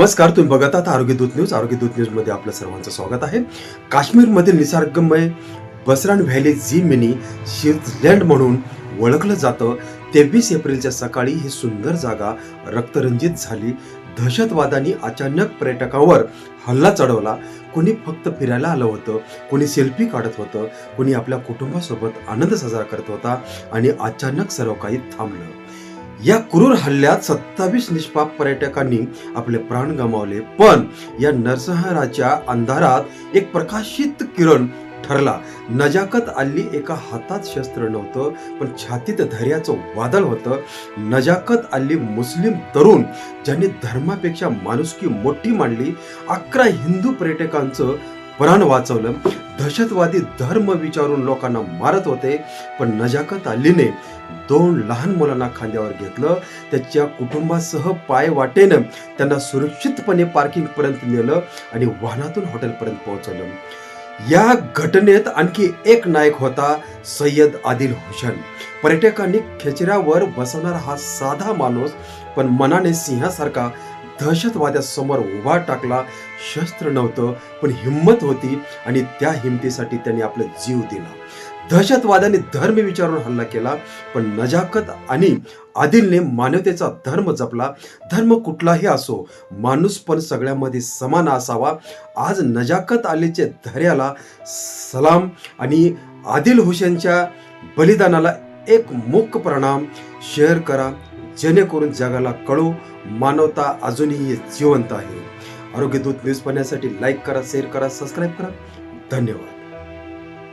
नमस्कार तुम्ही बघत आहात आरोग्य दूत न्यूज. आरोग्य दूत न्यूजमध्ये आपलं सर्वांचं स्वागत आहे. काश्मीरमधील निसर्गमय बसरान व्हॅली जी मिनी शिवलँड म्हणून ओळखलं जातं. तेवीस एप्रिलच्या सकाळी ही सुंदर जागा रक्तरंजित झाली. दहशतवादाने अचानक पर्यटकांवर हल्ला चढवला. कोणी फक्त फिरायला आलं होतं कोणी सेल्फी काढत होतं कोणी आपल्या कुटुंबासोबत आनंद साजरा करत होता आणि अचानक सर्व काही थांबलं. या क्रूर हल्ल्यात सत्तावीस निष्पाप पर्यटकांनी आपले प्राण गमावले. पण या नरसंहाराच्या अंधारात एक प्रकाशित किरण ठरला. नजाकत अल्ली एका हातात शस्त्र नव्हतं पण छातीत धैर्याचं वादळ होतं. नजाकत अल्ली मुस्लिम तरुण ज्यांनी धर्मापेक्षा माणुसकी मोठी मांडली. अकरा हिंदू पर्यटकांचं प्राण वाचवलं. दहशतवादी धर्म विचारून लोकांना मारत होते पण नजाकत अलीने दोन लहान मुलांना खांद्यावर घेतलं. त्याच्या कुटुंबासह पाय वाटेनं त्यांना सुरक्षितपणे पार्किंग पर्यंत नेलं आणि वाहनातून हॉटेलपर्यंत पोहोचवलं. या घटनेत आणखी एक नायक होता सय्यद आदिल हुसेन. पर्यटकांनी खेचऱ्यावर बसवणारा हा साधा माणूस पण मनाने सिंहासारखा दहशतवाद्यासमोर उभा टाकला. शस्त्र नव्हतं पण हिंमत होती आणि त्या हिमतीसाठी त्यांनी आपला जीव दिला. दहशतवाद्यांनी धर्म विचारून हल्ला केला पण नजाकत आणि आदिलने मानवतेचा धर्म जपला. धर्म कुठलाही असो माणूस पण सगळ्यामध्ये समान असावा. आज नजाकत आलीचे धैर्याला सलाम आणि आदिल हुसेनच्या बलिदानाला एक मुख प्रणाम. शेअर करा. जेणेकरून जगाला कळू मानवता अजूनही जिवंत आहे. आरोग्यदूत न्यूज पाहण्यासाठी लाईक करा शेअर करा सबस्क्राईब करा. धन्यवाद.